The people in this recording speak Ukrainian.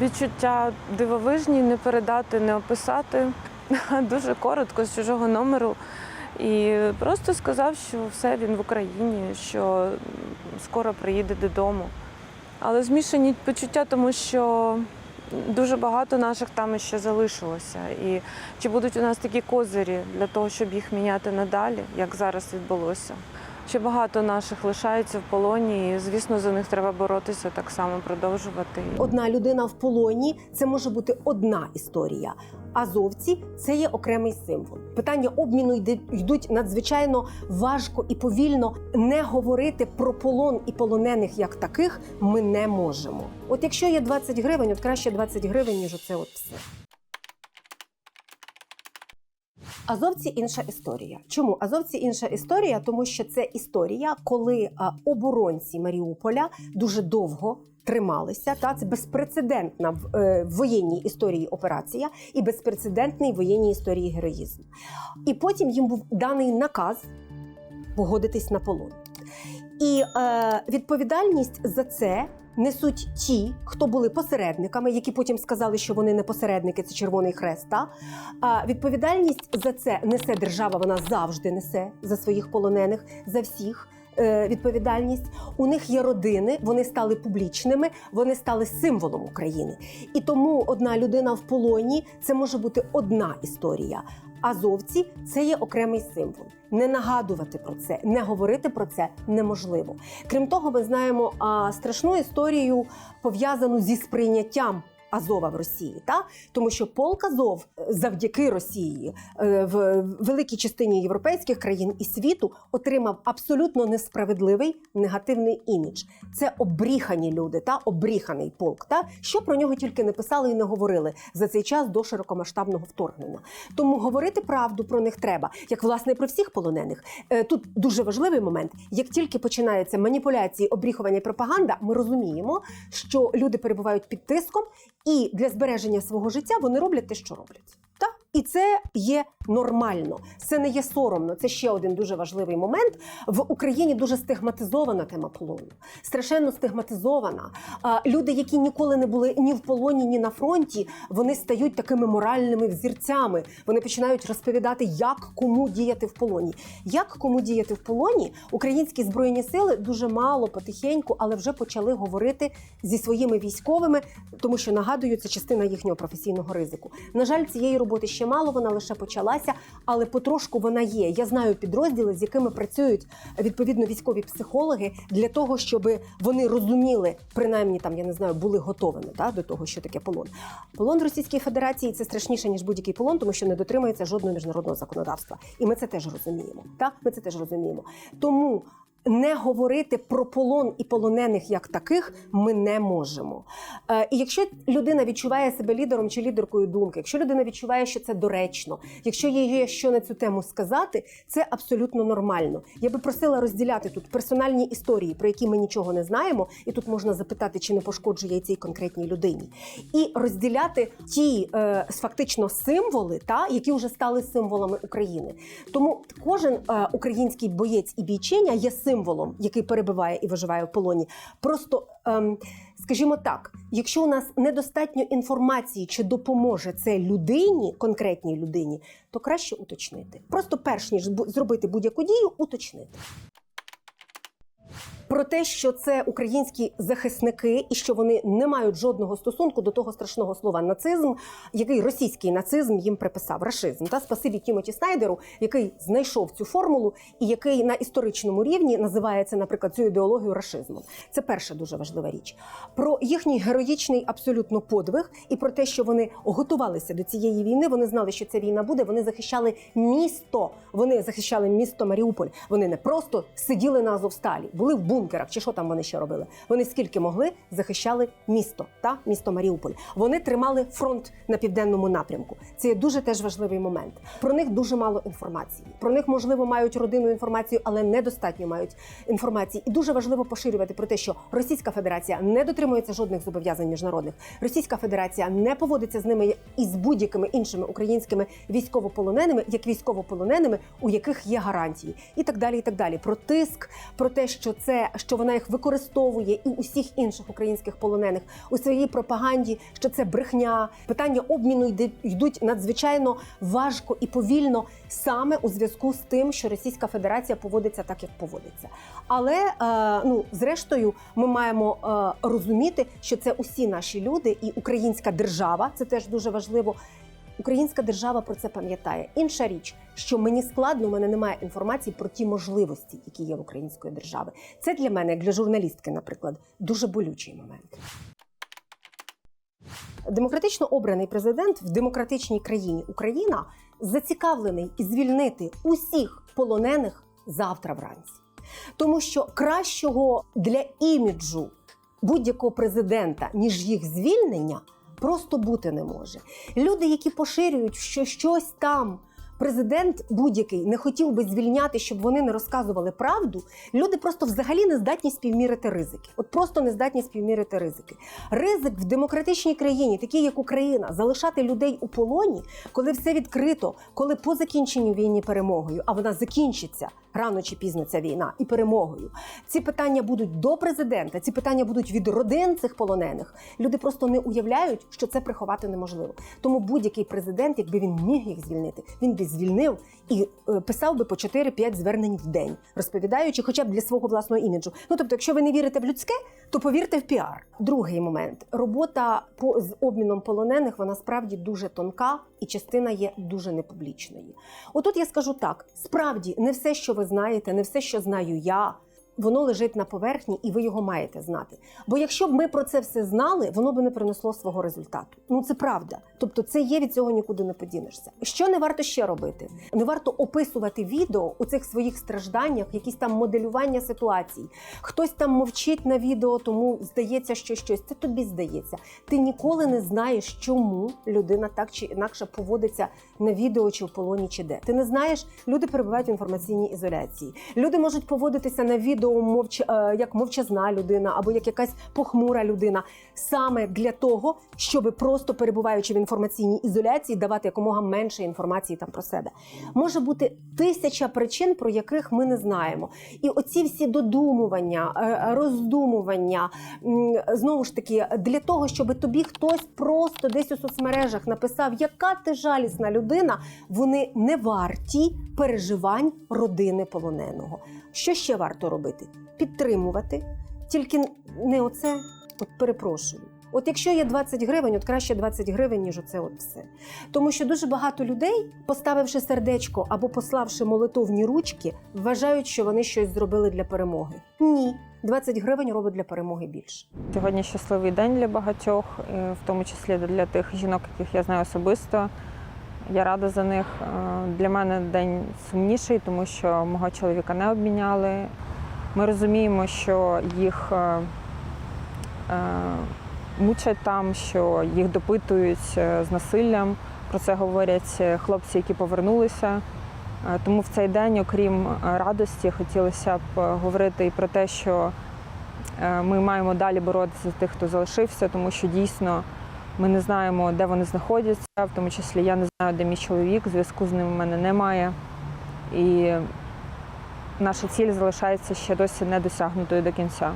Відчуття дивовижні, не передати, не описати. Дуже коротко з чужого номеру. І просто сказав, що все він в Україні, що скоро приїде додому. Але змішані почуття, тому що дуже багато наших там ще залишилося. І чи будуть у нас такі козирі для того, щоб їх міняти надалі, як зараз відбулося? Ще багато наших лишається в полоні, і звісно, за них треба боротися так само, продовжувати. Одна людина в полоні це може бути одна історія. Азовці це є окремий символ. Питання обміну йде- йдуть надзвичайно важко і повільно. Не говорити про полон і полонених як таких ми не можемо. От якщо є 20 гривень, от краще 20 гривень, ніж оце от все. Азовці інша історія. Чому азовці інша історія? Тому що це історія, коли оборонці Маріуполя дуже довго трималися. Та це безпрецедентна в е, воєнній історії операція і безпрецедентний в воєнній історії героїзм. І потім їм був даний наказ погодитись на полон. І е, відповідальність за це несуть ті, хто були посередниками, які потім сказали, що вони не посередники, це Червоний Хрест. Та? А відповідальність за це несе держава, вона завжди несе за своїх полонених, за всіх. е, Відповідальність у них є родини, вони стали публічними, вони стали символом України. І тому одна людина в полоні це може бути одна історія. Азовці це є окремий символ. Не нагадувати про це, не говорити про це неможливо. Крім того, ми знаємо а, страшну історію пов'язану зі сприйняттям. Азова в Росії, та тому що полк Азов е, завдяки Росії е, в великій частині європейських країн і світу отримав абсолютно несправедливий негативний імідж. Це обріхані люди, та обріханий полк. Та що про нього тільки не писали і не говорили за цей час до широкомасштабного вторгнення. Тому говорити правду про них треба, як власне про всіх полонених. Е, Тут дуже важливий момент. Як тільки починаються маніпуляції, обріхування і пропаганда, ми розуміємо, що люди перебувають під тиском, і для збереження свого життя вони роблять те, що роблять. Так? Це є нормально, це не є соромно. Це ще один дуже важливий момент. В Україні дуже стигматизована тема полону, страшенно стигматизована. Люди, які ніколи не були ні в полоні, ні на фронті, вони стають такими моральними взірцями. Вони починають розповідати, як кому діяти в полоні. Як кому діяти в полоні, українські збройні сили дуже мало, потихеньку, але вже почали говорити зі своїми військовими, тому що нагадую, це частина їхнього професійного ризику. На жаль, цієї роботи ще мало, вона лише почалася, але потрошку вона є. Я знаю підрозділи, з якими працюють відповідно військові психологи для того, щоб вони розуміли, принаймні там я не знаю, були готовими та, до того, що таке полон. Полон Російської Федерації це страшніше ніж будь-який полон, тому що не дотримується жодного міжнародного законодавства. І ми це теж розуміємо. Так, ми це теж розуміємо. Тому. Не говорити про полон і полонених як таких ми не можемо. Е, і якщо людина відчуває себе лідером чи лідеркою думки, якщо людина відчуває, що це доречно, якщо їй є що на цю тему сказати, це абсолютно нормально. Я би просила розділяти тут персональні історії, про які ми нічого не знаємо, і тут можна запитати, чи не пошкоджує цій конкретній людині, і розділяти ті е, фактично символи, та які вже стали символами України. Тому кожен е, український боєць і бійчиня є символом, який перебуває і виживає в полоні. Просто ем, скажімо так, якщо у нас недостатньо інформації, чи допоможе це людині, конкретній людині, то краще уточнити. Просто перш ніж зробити будь-яку дію, уточнити. Про те, що це українські захисники і що вони не мають жодного стосунку до того страшного слова нацизм, який російський нацизм їм приписав рашизм. Та спасибі Тімоті Снайдеру, який знайшов цю формулу і який на історичному рівні називається, наприклад, цю ідеологію рашизмом. Це перша дуже важлива річ. Про їхній героїчний абсолютно подвиг і про те, що вони готувалися до цієї війни. Вони знали, що ця війна буде. Вони захищали місто. Вони захищали місто Маріуполь. Вони не просто сиділи на Азовсталі, були в бункерах, чи що там вони ще робили. Вони скільки могли захищали місто та місто Маріуполь. Вони тримали фронт на південному напрямку. Це є дуже теж важливий момент. Про них дуже мало інформації. Про них можливо мають родинну інформацію, але недостатньо мають інформації. І дуже важливо поширювати про те, що Російська Федерація не дотримується жодних зобов'язань міжнародних. Російська Федерація не поводиться з ними і з будь-якими іншими українськими військовополоненими, як військовополоненими, у яких є гарантії, і так далі. І так далі. Про тиск, про те, що це що вона їх використовує і усіх інших українських полонених у своїй пропаганді, що це брехня. Питання обміну йде- йдуть надзвичайно важко і повільно саме у зв'язку з тим, що Російська Федерація поводиться так, як поводиться. Але е, ну зрештою, ми маємо е, розуміти, що це усі наші люди, і українська держава це теж дуже важливо. Українська держава про це пам'ятає. Інша річ, що мені складно, у мене немає інформації про ті можливості, які є в української держави. Це для мене, як для журналістки, наприклад, дуже болючий момент. Демократично обраний президент в демократичній країні Україна зацікавлений звільнити усіх полонених завтра вранці. Тому що кращого для іміджу будь-якого президента, ніж їх звільнення, просто бути не може. Люди, які поширюють, що щось там. Президент будь-який не хотів би звільняти, щоб вони не розказували правду. Люди просто взагалі не здатні співмірити ризики. От просто не здатні співмірити ризики. Ризик в демократичній країні, такій як Україна, залишати людей у полоні, коли все відкрито, коли по закінченню війни перемогою, а вона закінчиться рано чи пізно ця війна і перемогою. Ці питання будуть до президента, ці питання будуть від родин цих полонених. Люди просто не уявляють, що це приховати неможливо. Тому будь-який президент, якби він міг їх звільнити, він би звільнив і е, писав би по 4-5 звернень в день, розповідаючи, хоча б для свого власного іміджу. Ну тобто, якщо ви не вірите в людське, то повірте в піар. Другий момент робота по з обміном полонених вона справді дуже тонка, і частина є дуже непублічною. Отут я скажу так: справді не все, що ви знаєте, не все, що знаю я. Воно лежить на поверхні, і ви його маєте знати. Бо якщо б ми про це все знали, воно б не принесло свого результату. Ну це правда. Тобто, це є від цього нікуди не подінешся. Що не варто ще робити? Не варто описувати відео у цих своїх стражданнях, якісь там моделювання ситуацій. Хтось там мовчить на відео, тому здається, що щось. Це тобі здається. Ти ніколи не знаєш, чому людина так чи інакше поводиться на відео, чи в полоні, чи де. Ти не знаєш, люди перебувають в інформаційній ізоляції. Люди можуть поводитися на відео мовч, е, як мовчазна людина або як якась похмура людина, саме для того, щоб просто перебуваючи в інформаційній ізоляції, давати якомога менше інформації там про себе. Може бути тисяча причин, про яких ми не знаємо. І оці всі додумування, е, роздумування, знову ж таки, для того, щоб тобі хтось просто десь у соцмережах написав, яка ти жалісна людина, вони не варті переживань родини полоненого. Що ще варто робити? Підтримувати, тільки не оце, от перепрошую. От якщо є 20 гривень, от краще 20 гривень, ніж оце от все. Тому що дуже багато людей, поставивши сердечко або пославши молитовні ручки, вважають, що вони щось зробили для перемоги. Ні, 20 гривень робить для перемоги більше. Сьогодні щасливий день для багатьох, е, в тому числі для тих жінок, яких я знаю особисто. Я рада за них. Е, Для мене день сумніший, тому що мого чоловіка не обміняли. Ми розуміємо, що їх е, е, мучать там, що їх допитують е, з насиллям. Про це говорять хлопці, які повернулися. Тому в цей день, окрім радості, хотілося б говорити і про те, що ми маємо далі боротися за тих, хто залишився, тому що дійсно ми не знаємо, де вони знаходяться, в тому числі я не знаю, де мій чоловік, зв'язку з ним у мене немає. І наша ціль залишається ще досі не досягнутою до кінця.